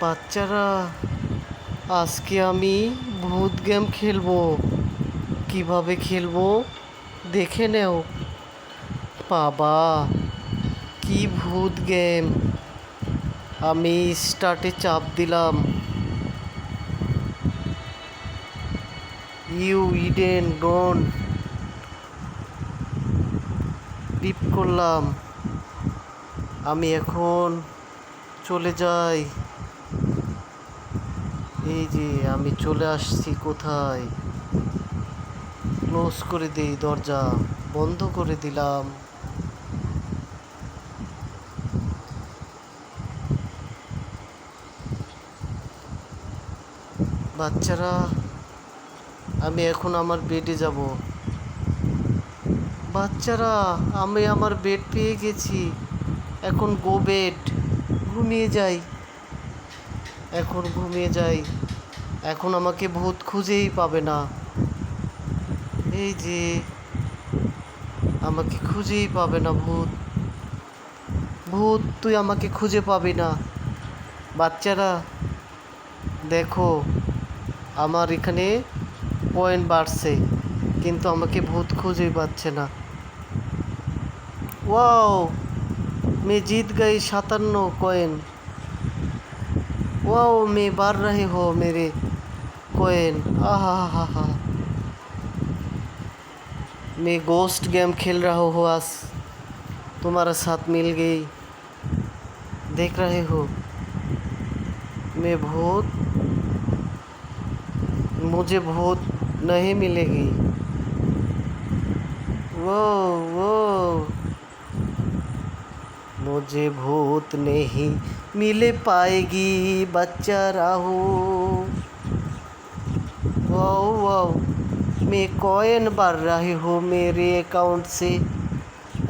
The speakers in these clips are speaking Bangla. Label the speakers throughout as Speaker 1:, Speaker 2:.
Speaker 1: বাচ্চারা, আজকে আমি ভূত গেম খেলব। কীভাবে খেলব? দেখে নেও। বাবা, কি ভূত গেম আমি স্টার্টে চাপ দিলাম। ইউ ইডেন ডোন টিপ করলাম। আমি এখন চলে যাই। এই যে আমি চলে আসছি কোথায়? ক্লোজ করে দিই দরজা, বন্ধ করে দিলাম। বাচ্চারা, আমি এখন আমার বেডে যাব। বাচ্চারা, আমি আমার বেড পেয়ে গেছি। এখন গো বেড ঘুমিয়ে যাই। এখন ঘুমিয়ে যাই। এখন আমাকে ভূত খুঁজেই পাবে না। এই যে, আমাকে খুঁজেই পাবে না ভূত। ভূত, তুই আমাকে খুঁজে পাবি না। বাচ্চারা, দেখো, আমার এখানে পয়েন্ট বাড়ছে, কিন্তু আমাকে ভূত খুঁজেই পাচ্ছে না। ওয়াও মে জিত গাই সাতান্ন কয়েন वाओ, मैं बार रहे हो मेरे कॉइन आहा मैं गोस्ट गेम खेल रहा हूँ आज तुम्हारा साथ मिल गई। देख रहे हो, मैं भूत मुझे भूत नहीं मिलेगी। वो वो मुझे भूत नहीं मिल पाएगी, बच्चा राहू। वाओ वाओ, मैं कॉइन भर रही हूँ मेरे अकाउंट से।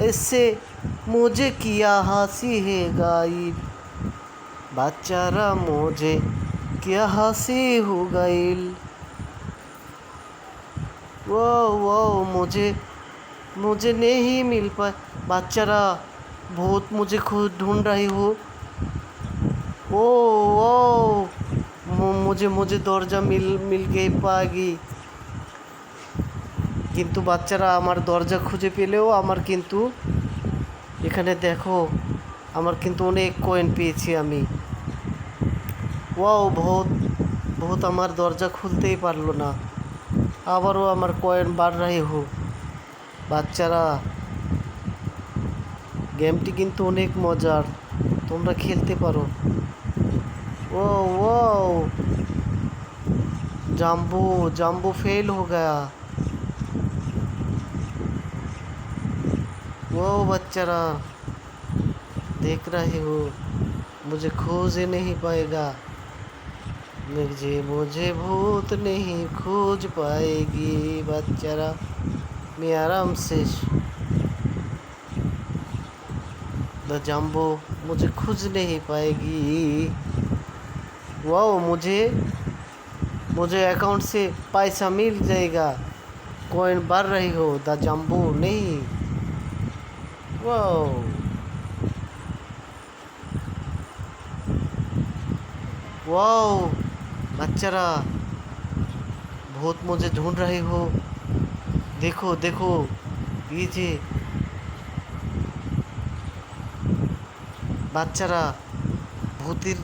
Speaker 1: इससे मुझे किया हँसी है गाइब बच्चारा मुझे क्या हँसी हो गई वो वो मुझे मुझे नहीं मिल पाए। बच्चारा भूत मुझे खुद ढूंढ रही हो ओ ओ मु- मुझे मुझे दरजा मिल मिल गई पाएगी কিন্তু বাচ্চারা আমার দরজা খুঁজে পেলেও আমার কিন্তু এখানে দেখো আমার কিন্তু অনেক কয়েন পেয়েছি আমি ওয়াও ভূত ভূত আমার দরজা খুলতেই পারলো না আবারও আমার কয়েন বার রাহি হোক বাচ্চারা গেমটি কিন্তু অনেক মজার তোমরা খেলতে পারো ও ও জাম্বু জাম্বু फेल हो गया वो बच्चारा देख रहे हो मुझे खोज ही नहीं पाएगा मुझे मुझे भूत नहीं खोज पाएगी बच्चारा मैं आराम से द जम्बो मुझे खुज नहीं पाएगी। वाओ, मुझे मुझे अकाउंट से पैसा मिल जाएगा। कॉइन भर रही हो, द जम्बो नहीं। वाओ। वाओ, बच्चारा, भूत मुझे ढूंढ रहे हो। देखो देखो, ये বাচ্চারা ভূতের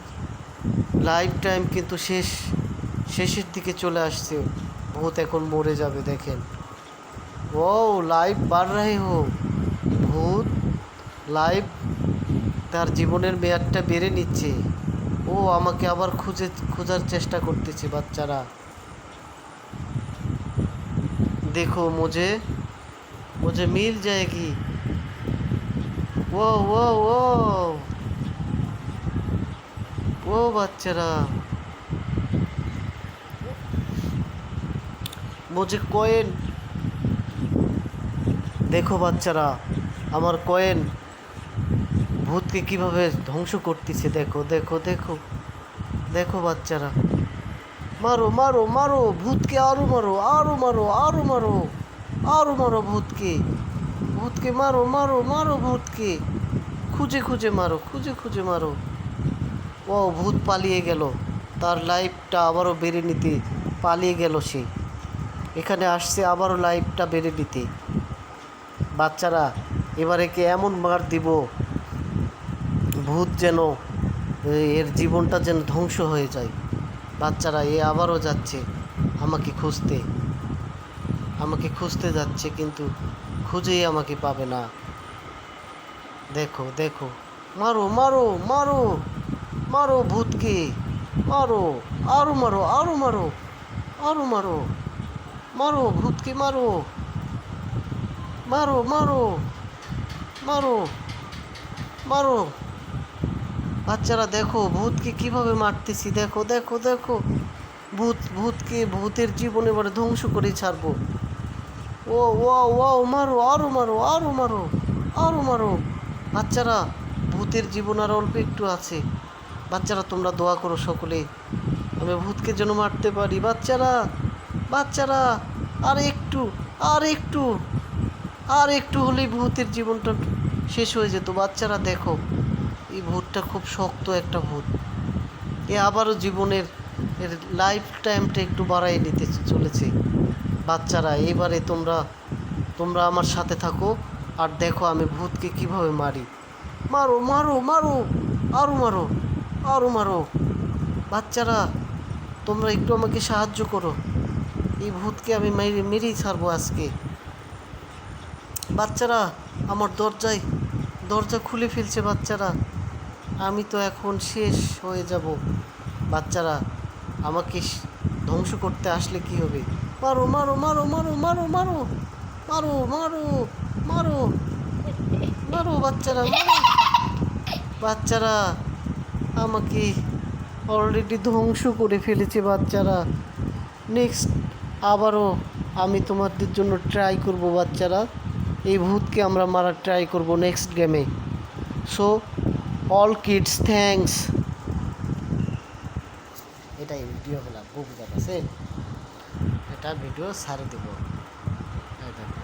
Speaker 1: লাইফ টাইম কিন্তু শেষ শেষের দিকে চলে আসছে ভূত এখন মরে যাবে দেখেন ও লাইফ বার রাহে হো ভূত লাইফ তার জীবনের মেয়াদটা বেড়ে নিচ্ছে ও আমাকে আবার খুঁজে খোঁজার চেষ্টা করতেছে বাচ্চারা देखो मुझे मुझे मिल जाएगी वो वो वो वो বাচ্চারা। মুঝে কয়েন। দেখো বাচ্চারা, আমার কয়েন ভূতকে কীভাবে ধ্বংস করতেছে, দেখো দেখো দেখো দেখো বাচ্চারা। মারো মারো মারো, ভূতকে আরও মারো আরও মারো আরও মারো আরও মারো ভূতকে। ভূতকে মারো মারো মারো ভূতকে। খুঁজে খুঁজে মারো, খুঁজে খুঁজে মারো। ও ভূত পালিয়ে গেল। তার লাইফটা আবারও বেড়ে নিতে পালিয়ে গেল সে। এখানে আসছে আবারও লাইফটা বেড়ে নিতে। বাচ্চারা, এবারে কে এমন মার দিব? ভূত যেন এর জীবনটা যেন ধ্বংস হয়ে যায়। বাচ্চারা, এ আবারও যাচ্ছে আমাকে খুঁজতে। আমাকে খুঁজতে যাচ্ছে কিন্তু খুঁজেই আমাকে পাবে না। দেখো দেখো। মারো মারো মারো। মারো ভূতকে। মারো, আরও মারো আরও মারো আরও মারো। মারো ভূতকে, মারো। মারো মারো মারো মারো। বাচ্চারা, দেখো, ভূতকে কীভাবে মারতেছি, দেখো দেখো দেখো। ভূত, ভূতকে ভূতের জীবন এবারে ধ্বংস করে ছাড়বো। ও ও ও, মারো, আরও মারো আরও মারো আরও মারো। বাচ্চারা, ভূতের জীবন আর অল্প একটু আছে। বাচ্চারা, তোমরা দোয়া করো সকলে। আমি ভূতকে যেন মারতে পারি। বাচ্চারা বাচ্চারা আর একটু আর একটু আর একটু হলেই ভূতের জীবনটা শেষ হয়ে যেত। বাচ্চারা, দেখো, এই ভূতটা খুব শক্ত একটা ভূত। এ আবারও জীবনের এর লাইফ টাইমটা একটু বাড়াই নিতে চলেছে। বাচ্চারা, এবারে তোমরা তোমরা আমার সাথে থাকো। আর দেখো আমি ভূতকে কীভাবে মারি। মারো মারো মারো আরও মারো। আরও মারো। বাচ্চারা, তোমরা একটু আমাকে সাহায্য করো। এই ভূতকে আমি মেরে মেরেই ছাড়বো আজকে। বাচ্চারা, আমার দরজায় দরজা খুলে ফেলছে বাচ্চারা। আমি তো এখন শেষ হয়ে যাব। বাচ্চারা, আমাকে ধ্বংস করতে আসলে কি হবে? মারো মারো মারো মারো মারো মারো। মারো মারো মারো। মারো বাচ্চারা মারো। বাচ্চারা আমাকে অলরেডি ধ্বংস করে ফেলেছে বাচ্চারা। নেক্সট আবারও আমি তোমাদের জন্য ট্রাই করব বাচ্চারা। এই ভূতকে আমরা মারার ট্রাই করব নেক্সট গেমে সো অল কিডস থ্যাঙ্কস এটাই ভিডিও গেলাম বুক আছে এটা ভিডিও সারে দেবো। দেখো।